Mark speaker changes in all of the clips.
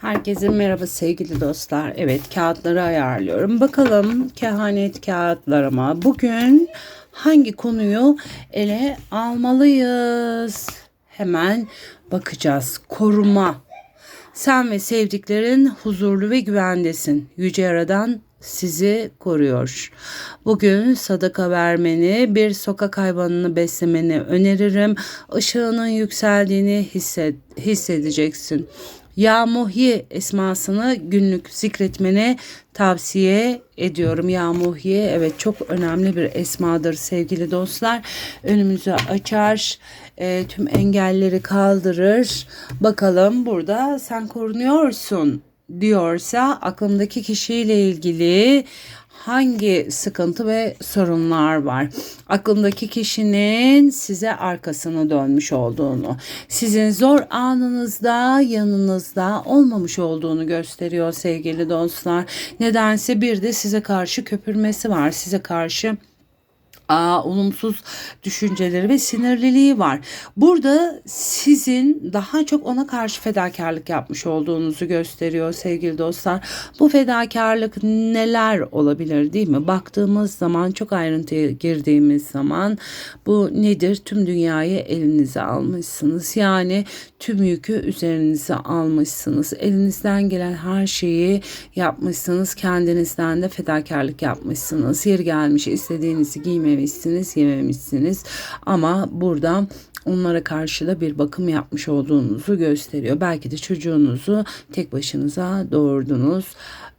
Speaker 1: Herkese merhaba sevgili dostlar. Evet kağıtları ayarlıyorum. Bakalım kehanet kağıtlarıma bugün hangi konuyu ele almalıyız? Hemen bakacağız. Koruma. Sen ve sevdiklerin huzurlu ve güvendesin. Yüce Yaradan sizi koruyor. Bugün sadaka vermeni, bir sokak hayvanını beslemeni öneririm. Işığının yükseldiğini hisset, hissedeceksin. Ya Muhyi esmasını günlük zikretmeni tavsiye ediyorum. Ya Muhyi evet çok önemli bir esmadır sevgili dostlar. Önümüzü açar, e, tüm engelleri kaldırır. Bakalım burada sen korunuyorsun diyorsa aklımdaki kişiyle ilgili hangi sıkıntı ve sorunlar var? Aklımdaki kişinin size arkasını dönmüş olduğunu, sizin zor anınızda yanınızda olmamış olduğunu gösteriyor sevgili dostlar. Nedense bir de size karşı köpürmesi var. Size karşı aa, olumsuz düşünceleri ve sinirliliği var. Burada sizin daha çok ona karşı fedakarlık yapmış olduğunuzu gösteriyor sevgili dostlar. Bu fedakarlık neler olabilir değil mi? Baktığımız zaman çok ayrıntıya girdiğimiz zaman bu nedir? Tüm dünyayı elinize almışsınız. Yani tüm yükü üzerinize almışsınız. Elinizden gelen her şeyi yapmışsınız. Kendinizden de fedakarlık yapmışsınız. Yer gelmiş istediğinizi giymemişsiniz, yememişsiniz. Ama burada onlara karşı da bir bakım yapmış olduğunuzu gösteriyor. Belki de çocuğunuzu tek başınıza doğurdunuz.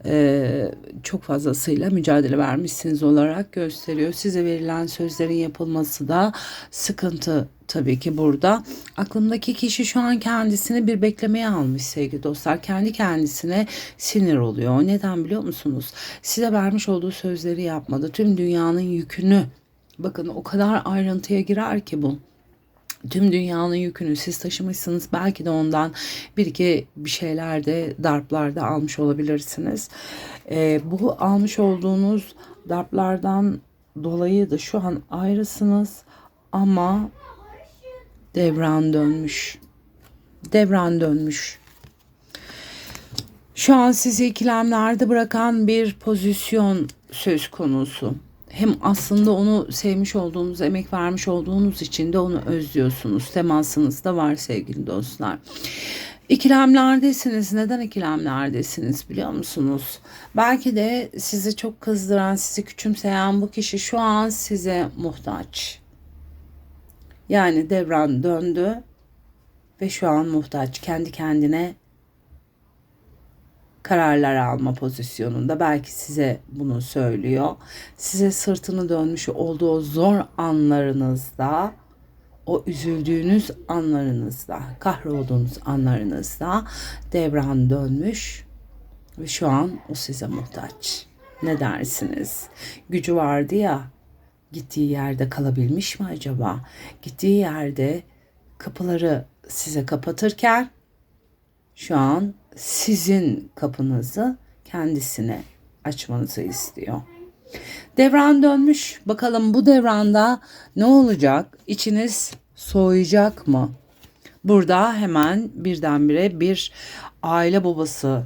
Speaker 1: Ee, çok fazlasıyla mücadele vermişsiniz olarak gösteriyor. Size verilen sözlerin yapılması da sıkıntı tabii ki burada. Aklımdaki kişi şu an kendisini bir beklemeye almış sevgili dostlar. Kendi kendisine sinir oluyor. Neden biliyor musunuz? Size vermiş olduğu sözleri yapmadı. Tüm dünyanın yükünü bakın o kadar ayrıntıya girer ki bu tüm dünyanın yükünü siz taşımışsınız. Belki de ondan bir iki bir şeyler de darplarda almış olabilirsiniz. Ee, bu almış olduğunuz darplardan dolayı da şu an ayrısınız ama devran dönmüş. Devran dönmüş. Şu an sizi ikilemlerde bırakan bir pozisyon söz konusu hem aslında onu sevmiş olduğunuz, emek vermiş olduğunuz için de onu özlüyorsunuz. Temasınız da var sevgili dostlar. İkilemlerdesiniz. Neden ikilemlerdesiniz biliyor musunuz? Belki de sizi çok kızdıran, sizi küçümseyen bu kişi şu an size muhtaç. Yani devran döndü ve şu an muhtaç. Kendi kendine kararlar alma pozisyonunda belki size bunu söylüyor. Size sırtını dönmüş olduğu zor anlarınızda o üzüldüğünüz anlarınızda, kahrolduğunuz anlarınızda devran dönmüş ve şu an o size muhtaç. Ne dersiniz? Gücü vardı ya, gittiği yerde kalabilmiş mi acaba? Gittiği yerde kapıları size kapatırken şu an sizin kapınızı kendisine açmanızı istiyor. Devran dönmüş. Bakalım bu devranda ne olacak? İçiniz soğuyacak mı? Burada hemen birdenbire bir aile babası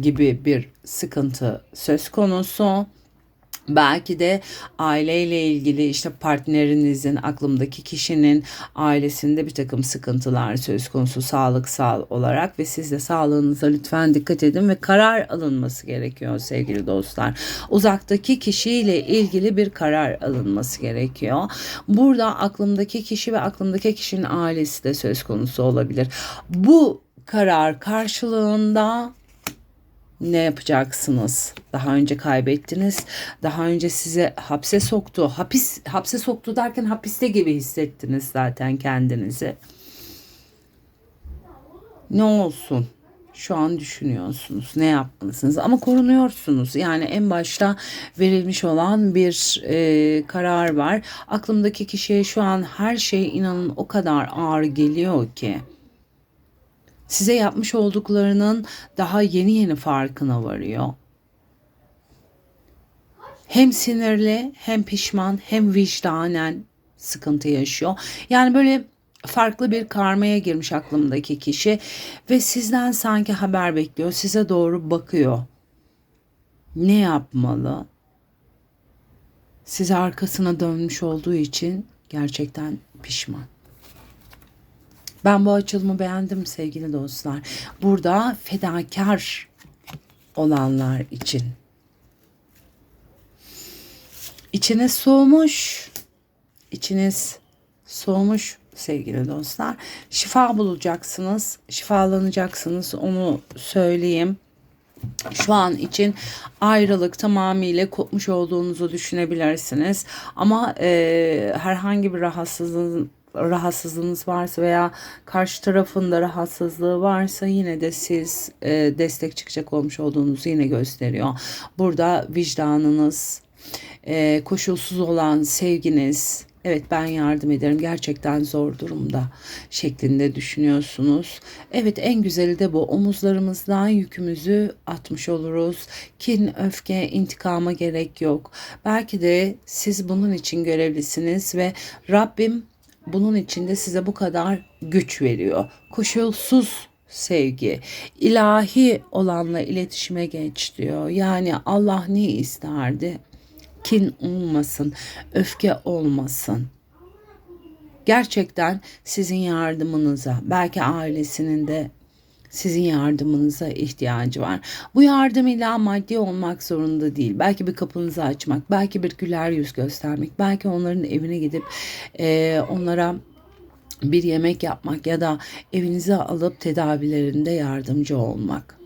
Speaker 1: gibi bir sıkıntı söz konusu. Belki de aileyle ilgili işte partnerinizin, aklımdaki kişinin ailesinde bir takım sıkıntılar söz konusu sağlıksal olarak ve siz de sağlığınıza lütfen dikkat edin ve karar alınması gerekiyor sevgili dostlar. Uzaktaki kişiyle ilgili bir karar alınması gerekiyor. Burada aklımdaki kişi ve aklımdaki kişinin ailesi de söz konusu olabilir. Bu karar karşılığında ne yapacaksınız? Daha önce kaybettiniz. Daha önce size hapse soktu. Hapis hapse soktu derken hapiste gibi hissettiniz zaten kendinizi. Ne olsun? Şu an düşünüyorsunuz. Ne yapmalısınız? Ama korunuyorsunuz. Yani en başta verilmiş olan bir e, karar var. Aklımdaki kişiye şu an her şey inanın o kadar ağır geliyor ki size yapmış olduklarının daha yeni yeni farkına varıyor. Hem sinirli, hem pişman, hem vicdanen sıkıntı yaşıyor. Yani böyle farklı bir karmaya girmiş aklımdaki kişi ve sizden sanki haber bekliyor. Size doğru bakıyor. Ne yapmalı? Size arkasına dönmüş olduğu için gerçekten pişman. Ben bu açılımı beğendim sevgili dostlar. Burada fedakar olanlar için. İçiniz soğumuş. İçiniz soğumuş sevgili dostlar. Şifa bulacaksınız. Şifalanacaksınız. Onu söyleyeyim. Şu an için ayrılık tamamıyla kopmuş olduğunuzu düşünebilirsiniz. Ama e, herhangi bir rahatsızlığın rahatsızlığınız varsa veya karşı tarafında rahatsızlığı varsa yine de siz e, destek çıkacak olmuş olduğunuzu yine gösteriyor. Burada vicdanınız, e, koşulsuz olan sevginiz, evet ben yardım ederim gerçekten zor durumda şeklinde düşünüyorsunuz. Evet en güzeli de bu omuzlarımızdan yükümüzü atmış oluruz. Kin, öfke, intikama gerek yok. Belki de siz bunun için görevlisiniz ve Rabbim bunun için de size bu kadar güç veriyor. Koşulsuz sevgi, ilahi olanla iletişime geç diyor. Yani Allah ne isterdi? Kin olmasın, öfke olmasın. Gerçekten sizin yardımınıza, belki ailesinin de sizin yardımınıza ihtiyacı var. Bu yardım illa maddi olmak zorunda değil. Belki bir kapınızı açmak, belki bir güler yüz göstermek, belki onların evine gidip e, onlara bir yemek yapmak ya da evinize alıp tedavilerinde yardımcı olmak.